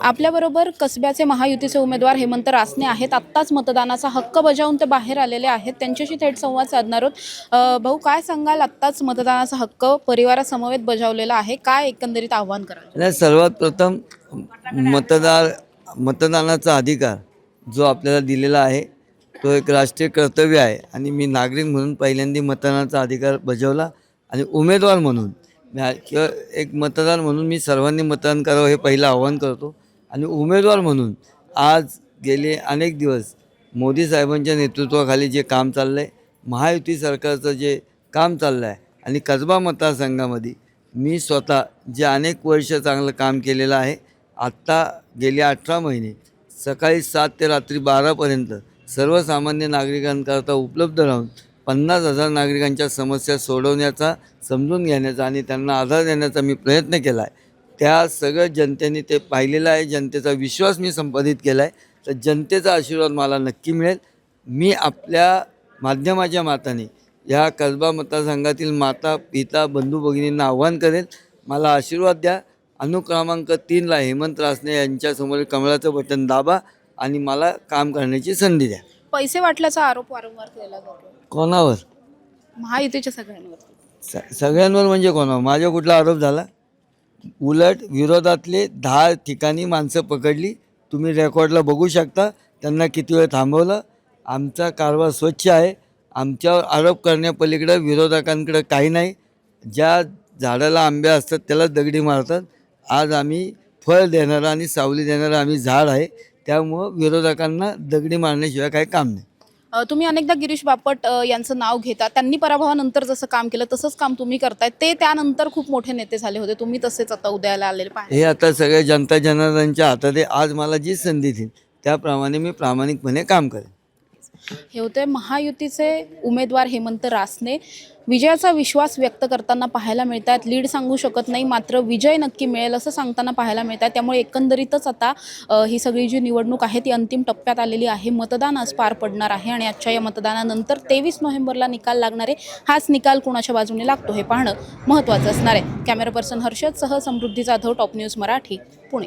आपल्याबरोबर कसब्याचे महायुतीचे उमेदवार हेमंत रासने आहेत. आत्ताच मतदानाचा हक्क बजावून ते बाहेर आलेले आहेत. त्यांच्याशी थेट संवाद साधणार आहोत. भाऊ काय सांगाल? आत्ताच मतदानाचा हक्क परिवारासमवेत बजावलेला आहे. काय एकंदरीत आव्हान करायचं सर्वात प्रथम मतदार मतदानाचा अधिकार जो आपल्याला दिलेला आहे तो एक राष्ट्रीय कर्तव्य आहे. आणि मी नागरिक म्हणून पहिल्यांदा मतदानाचा अधिकार बजावला आणि उमेदवार म्हणून. किंवा एक मतदार म्हणून मी सर्वांनी मतदान करावं हे पहिलं आव्हान करतो. आणि उमेदवार म्हणून आज गेले अनेक दिवस मोदी साहेबांच्या नेतृत्वाखाली जे काम चाललं आहे महायुती सरकारचं जे काम चाललं आहे आणि कसबा मतदारसंघामध्ये मी स्वतः जे अनेक वर्ष चांगलं काम केलेलं आहे आत्ता गेले अठरा महिने सकाळी सात ते रात्री बारापर्यंत सर्वसामान्य नागरिकांकरता उपलब्ध राहून पन्नास हजार नागरिकांच्या समस्या सोडवण्याचा समजून घेण्याचा आणि त्यांना आधार देण्याचा मी प्रयत्न केला आहे त्या सगळं जनतेने ते पाहिलेलं आहे. जनतेचा विश्वास मी संपादित केला आहे. तर जनतेचा आशीर्वाद मला नक्की मिळेल. मी आपल्या माध्यमाच्या माताने या कसबा मतदारसंघातील माता पिता बंधू भगिनींना आव्हान करेल. मला आशीर्वाद द्या. अनुक्रमांक तीनला हेमंत रासने यांच्यासमोर कमळाचं बटन दाबा आणि मला काम करण्याची संधी द्या. पैसे वाटल्याचा आरोप वारंवार केला जातो कोणावर? महायुतीच्या सगळ्यांवर. स सगळ्यांवर म्हणजे कोणावर? माझ्या कुठला आरोप झाला? उलट विरोधातले दहा ठिकाणी माणसं पकडली. तुम्ही रेकॉर्डला बघू शकता. त्यांना किती वेळ थांबवलं? आमचा कारभार स्वच्छ आहे. आमच्यावर आरोप करण्यापलीकडं विरोधकांकडं काही नाही. ज्या झाडाला आंबे असतात त्याला दगडी मारतात. आज आम्ही फळ देणारं आणि सावली देणारं आम्ही झाड आहे. त्यामुळं विरोधकांना दगडी मारण्याशिवाय काही काम नाही. तुम्ही अनेकदा गिरीश बापट यांचं नाव घेता. त्यांनी पराभवानंतर जसं काम केलं तसंच काम तुम्ही करताय ते त्यानंतर खूप मोठे नेते झाले होते. तुम्ही तसेच आता उदयाला आलेले पाहिजे हे आता सगळ्या जनता जनार्दनच्या हातात आहे आज मला जी संधी देईल त्याप्रमाणे मी प्रामाणिकपणे काम करेन. हे होते महायुतीचे उमेदवार हेमंत रासने. विजयाचा विश्वास व्यक्त करताना पाहायला मिळत आहेत लीड सांगू शकत नाही मात्र विजय नक्की मिळेल असं सांगताना पाहायला मिळत आहे त्यामुळे एकंदरीतच आता ही सगळी जी निवडणूक आहे ती अंतिम टप्प्यात आलेली आहे. मतदान आज पार पडणार आहे आणि आजच्या या मतदानानंतर तेवीस नोव्हेंबरला निकाल लागणार आहे हाच निकाल कुणाच्या बाजूने लागतो हे पाहणं महत्त्वाचं असणार आहे. कॅमेरा पर्सन हर्षद सह समृद्धी जाधव टॉप न्यूज मराठी पुणे.